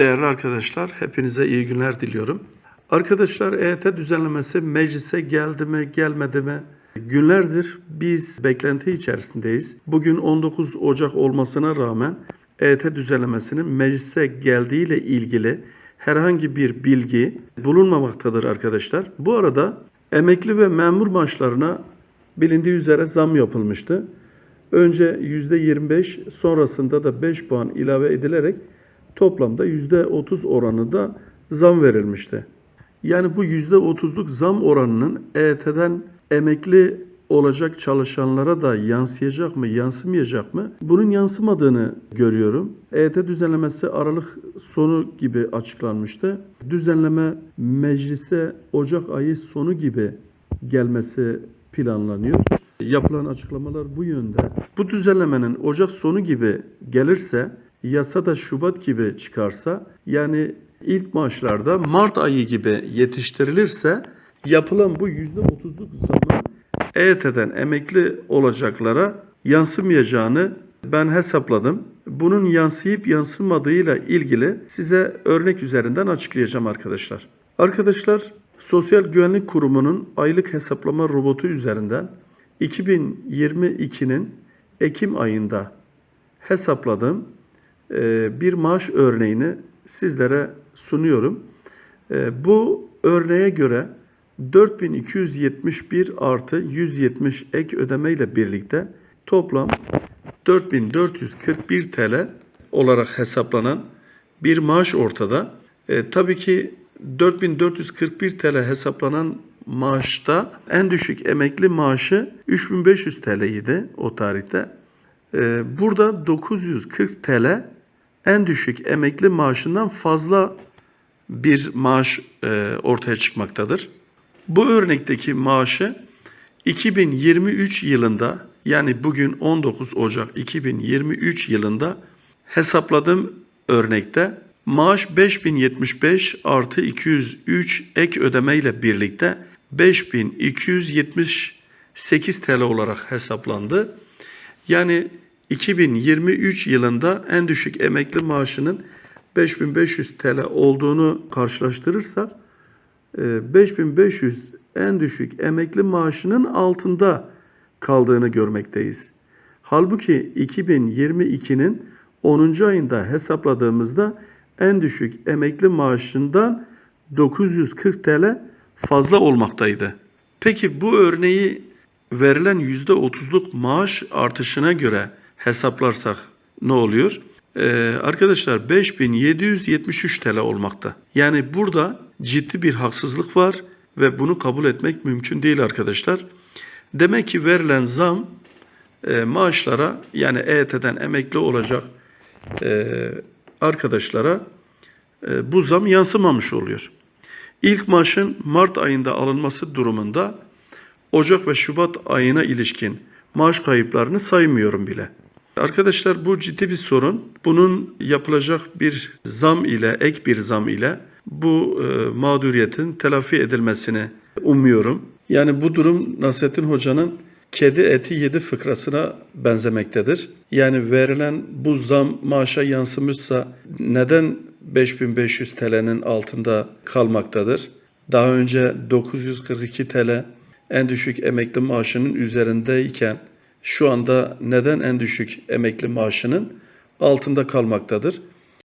Değerli arkadaşlar, hepinize iyi günler diliyorum. Arkadaşlar EYT düzenlemesi meclise geldi mi, gelmedi mi? Günlerdir biz beklenti içerisindeyiz. Bugün 19 Ocak olmasına rağmen EYT düzenlemesinin meclise geldiğiyle ilgili herhangi bir bilgi bulunmamaktadır arkadaşlar. Bu arada emekli ve memur maaşlarına bilindiği üzere zam yapılmıştı. Önce %25 sonrasında da 5 puan ilave edilerek toplamda %30 oranında zam verilmişti. Yani bu %30'luk zam oranının EYT'den emekli olacak çalışanlara da yansıyacak mı, yansımayacak mı? Bunun yansımadığını görüyorum. EYT düzenlemesi Aralık sonu gibi açıklanmıştı. Düzenleme meclise Ocak ayı sonu gibi gelmesi planlanıyor. Yapılan açıklamalar bu yönde. Bu düzenlemenin Ocak sonu gibi gelirse, yasa da Şubat gibi çıkarsa, yani ilk maaşlarda Mart ayı gibi yetiştirilirse, yapılan bu %30'luk zamın EYT'den emekli olacaklara yansımayacağını ben hesapladım. Bunun yansıyıp yansımadığıyla ilgili size örnek üzerinden açıklayacağım arkadaşlar. Arkadaşlar Sosyal Güvenlik Kurumu'nun aylık hesaplama robotu üzerinden 2022'nin Ekim ayında hesapladığım bir maaş örneğini sizlere sunuyorum. E, Bu örneğe göre 4271 artı 170 ek ödeme ile birlikte toplam 4441 TL olarak hesaplanan bir maaş ortada. E, tabii ki 4441 TL hesaplanan maaşta en düşük emekli maaşı 3500 TL idi o tarihte. E, burada 940 TL en düşük emekli maaşından fazla bir maaş e, ortaya çıkmaktadır. Bu örnekteki maaşı 2023 yılında yani bugün 19 Ocak 2023 yılında hesapladığım örnekte maaş 5075 artı 203 ek ödeme ile birlikte 5278 TL olarak hesaplandı. Yani 2023 yılında en düşük emekli maaşının 5500 TL olduğunu karşılaştırırsak e, 5500 en düşük emekli maaşının altında kaldığını görmekteyiz. Halbuki 2022'nin 10. ayında hesapladığımızda en düşük emekli maaşından 940 TL fazla olmaktaydı. Peki bu örneği verilen %30'luk maaş artışına göre hesaplarsak ne oluyor? Ee, arkadaşlar 5773 TL olmakta. Yani burada ciddi bir haksızlık var ve bunu kabul etmek mümkün değil arkadaşlar. Demek ki verilen zam e, maaşlara yani EYT'den emekli olacak e, arkadaşlara e, bu zam yansımamış oluyor. İlk maaşın Mart ayında alınması durumunda Ocak ve Şubat ayına ilişkin maaş kayıplarını saymıyorum bile. Arkadaşlar bu ciddi bir sorun. Bunun yapılacak bir zam ile, ek bir zam ile bu e, mağduriyetin telafi edilmesini umuyorum. Yani bu durum Nasrettin Hoca'nın kedi eti yedi fıkrasına benzemektedir. Yani verilen bu zam maaşa yansımışsa neden 5500 TL'nin altında kalmaktadır? Daha önce 942 TL en düşük emekli maaşının üzerindeyken şu anda neden en düşük emekli maaşının altında kalmaktadır?